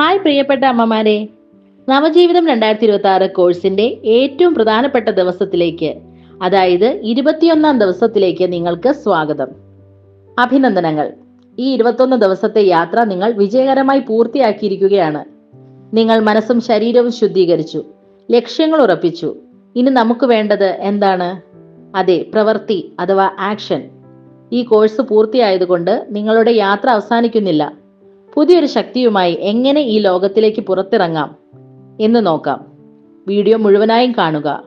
Hi പ്രിയപ്പെട്ട അമ്മമാരെ. നവജീവിതം രണ്ടായിരത്തി ഇരുപത്തി ആറ് കോഴ്സിന്റെ ഏറ്റവും പ്രധാനപ്പെട്ട ദിവസത്തിലേക്ക് അതായത് ഇരുപത്തിയൊന്നാം ദിവസത്തിലേക്ക് നിങ്ങൾക്ക് സ്വാഗതം. അഭിനന്ദനങ്ങൾ. ഈ ഇരുപത്തൊന്ന് ദിവസത്തെ യാത്ര നിങ്ങൾ വിജയകരമായി പൂർത്തിയാക്കിയിരിക്കുകയാണ്. നിങ്ങൾ മനസ്സും ശരീരവും ശുദ്ധീകരിച്ചു ലക്ഷ്യങ്ങൾ ഉറപ്പിച്ചു. ഇനി നമുക്ക് വേണ്ടത് എന്താണ്? അതെ പ്രവൃത്തി അഥവാ ആക്ഷൻ. ഈ കോഴ്സ് പൂർത്തിയായതുകൊണ്ട് നിങ്ങളുടെ യാത്ര അവസാനിക്കുന്നില്ല. പുതിയൊരു ശക്തിയുമായി എങ്ങനെ ഈ ലോകത്തിലേക്ക് പുറത്തിറങ്ങാം എന്ന് നോക്കാം. വീഡിയോ മുഴുവനായും കാണുക.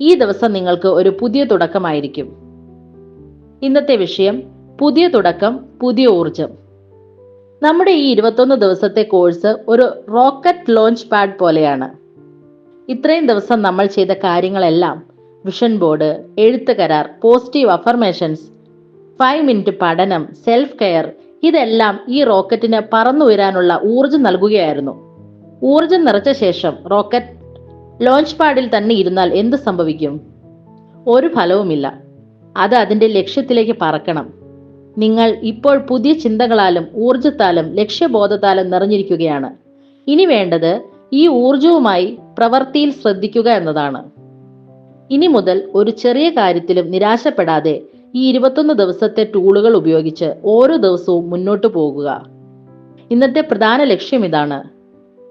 ഈ ദിവസം നിങ്ങൾക്ക് ഒരു പുതിയ തുടക്കമായിരിക്കും. ഇന്നത്തെ വിഷയം പുതിയ തുടക്കം പുതിയ ഊർജം നമ്മുടെ ഈ ഇരുപത്തൊന്ന് ദിവസത്തെ കോഴ്സ് ഒരു റോക്കറ്റ് ലോഞ്ച് പാഡ് പോലെയാണ്. ഇത്രയും ദിവസം നമ്മൾ ചെയ്ത കാര്യങ്ങളെല്ലാം വിഷൻ ബോർഡ് എഴുത്ത് കരാർ പോസിറ്റീവ് അഫർമേഷൻസ് ഫൈവ് മിനിറ്റ് പഠനം സെൽഫ് കെയർ ഇതെല്ലാം ഈ റോക്കറ്റിന് പറന്നുയരാനുള്ള ഊർജം നൽകുകയായിരുന്നു. ഊർജം നിറച്ച ശേഷം റോക്കറ്റ് ലോഞ്ച് പാഡിൽ തന്നെ ഇരുന്നാൽ എന്ത് സംഭവിക്കും? ഒരു ഫലവുമില്ല. അത് അതിന്റെ ലക്ഷ്യത്തിലേക്ക് പറക്കണം. നിങ്ങൾ ഇപ്പോൾ പുതിയ ചിന്തകളാലും ഊർജത്താലും ലക്ഷ്യബോധത്താലും നിറഞ്ഞിരിക്കുകയാണ്. ഇനി വേണ്ടത് ഈ ഊർജവുമായി പ്രവൃത്തിയിൽ ശ്രദ്ധിക്കുക എന്നതാണ്. ഇനി മുതൽ ഒരു ചെറിയ കാര്യത്തിലും നിരാശപ്പെടാതെ ഈ ഇരുപത്തൊന്ന് ദിവസത്തെ ടൂളുകൾ ഉപയോഗിച്ച് ഓരോ ദിവസവും മുന്നോട്ട് പോകുക. ഇന്നത്തെ പ്രധാന ലക്ഷ്യം ഇതാണ്.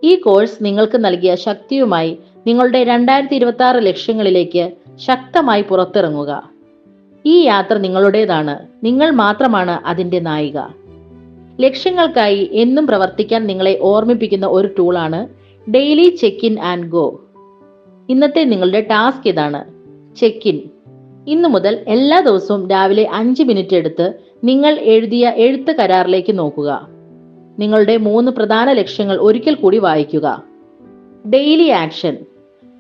ഈ കോഴ്സ് നിങ്ങൾക്ക് നൽകിയ ശക്തിയുമായി നിങ്ങളുടെ രണ്ടായിരത്തി ഇരുപത്തി ആറ് ലക്ഷ്യങ്ങളിലേക്ക് ശക്തമായി പുറത്തിറങ്ങുക. ഈ യാത്ര നിങ്ങളുടേതാണ്. നിങ്ങൾ മാത്രമാണ് അതിന്റെ നായിക. ലക്ഷ്യങ്ങൾക്കായി എന്നും പ്രവർത്തിക്കാൻ നിങ്ങളെ ഓർമ്മിപ്പിക്കുന്ന ഒരു ടൂളാണ് daily check in and go ഇന്നത്തെ നിങ്ങളുടെ ടാസ്ക് ഇതാണ്. ചെക്ക് ഇൻ ഇന്നു മുതൽ എല്ലാ ദിവസവും രാവിലെ അഞ്ച് മിനിറ്റ് എടുത്ത് നിങ്ങൾ എഴുതിയ എഴുത്ത് കരാറിലേക്ക് നോക്കുക. നിങ്ങളുടെ മൂന്ന് പ്രധാന ലക്ഷ്യങ്ങൾ ഒരിക്കൽ കൂടി വായിക്കുക. ഡെയിലി ആക്ഷൻ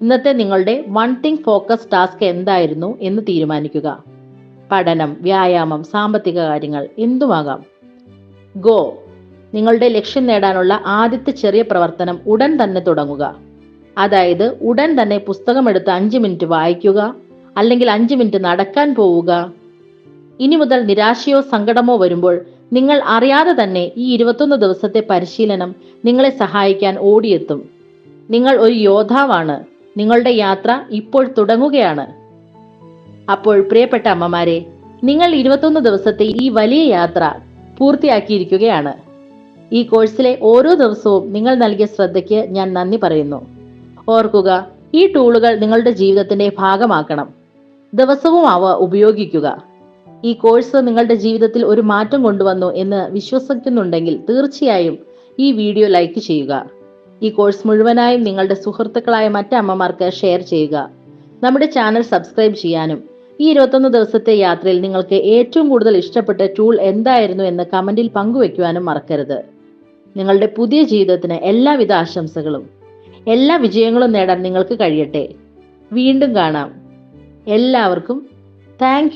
ഇന്നത്തെ നിങ്ങളുടെ വൺ തിങ് ഫോക്കസ് ടാസ്ക് എന്തായിരുന്നു എന്ന് തീരുമാനിക്കുക. പഠനം വ്യായാമം സാമ്പത്തിക കാര്യങ്ങൾ എന്തുമാകാം? ഗോ നിങ്ങളുടെ ലക്ഷ്യം നേടാനുള്ള ആദ്യത്തെ ചെറിയ പ്രവർത്തനം ഉടൻ തന്നെ തുടങ്ങുക. അതായത് ഉടൻ തന്നെ പുസ്തകം എടുത്ത് അഞ്ച് മിനിറ്റ് വായിക്കുക. അല്ലെങ്കിൽ അഞ്ച് മിനിറ്റ് നടക്കാൻ പോവുക. ഇനി മുതൽ നിരാശയോ സങ്കടമോ വരുമ്പോൾ നിങ്ങൾ അറിയാതെ തന്നെ ഈ ഇരുപത്തൊന്ന് ദിവസത്തെ പരിശീലനം നിങ്ങളെ സഹായിക്കാൻ ഓടിയെത്തും. നിങ്ങൾ ഒരു യോദ്ധാവാണ്. നിങ്ങളുടെ യാത്ര ഇപ്പോൾ തുടങ്ങുകയാണ്. അപ്പോൾ പ്രിയപ്പെട്ട അമ്മമാരെ നിങ്ങൾ ഇരുപത്തൊന്ന് ദിവസത്തെ ഈ വലിയ യാത്ര പൂർത്തിയാക്കിയിരിക്കുകയാണ്. ഈ കോഴ്സിലെ ഓരോ ദിവസവും നിങ്ങൾ നൽകിയ ശ്രദ്ധയ്ക്ക് ഞാൻ നന്ദി പറയുന്നു. ഓർക്കുക ഈ ടൂളുകൾ നിങ്ങളുടെ ജീവിതത്തിന്റെ ഭാഗമാക്കണം. ദിവസവും അവ ഉപയോഗിക്കുക. ഈ കോഴ്സ് നിങ്ങളുടെ ജീവിതത്തിൽ ഒരു മാറ്റം കൊണ്ടുവന്നു എന്ന് വിശ്വസിക്കുന്നുണ്ടെങ്കിൽ തീർച്ചയായും ഈ വീഡിയോ ലൈക്ക് ചെയ്യുക. ഈ കോഴ്സ് മുഴുവനായും നിങ്ങളുടെ സുഹൃത്തുക്കളായ മറ്റു അമ്മമാർക്ക് ഷെയർ ചെയ്യുക. നമ്മുടെ ചാനൽ സബ്സ്ക്രൈബ് ചെയ്യാനും ഈ ഇരുപത്തൊന്ന് ദിവസത്തെ യാത്രയിൽ നിങ്ങൾക്ക് ഏറ്റവും കൂടുതൽ ഇഷ്ടപ്പെട്ട ടൂൾ എന്തായിരുന്നു എന്ന് കമന്റിൽ പങ്കുവെക്കുവാനും മറക്കരുത്. നിങ്ങളുടെ പുതിയ ജീവിതത്തിന് എല്ലാവിധ ആശംസകളും. എല്ലാ വിജയങ്ങളും നേടാൻ നിങ്ങൾക്ക് കഴിയട്ടെ. വീണ്ടും കാണാം. എല്ലാവർക്കും താങ്ക്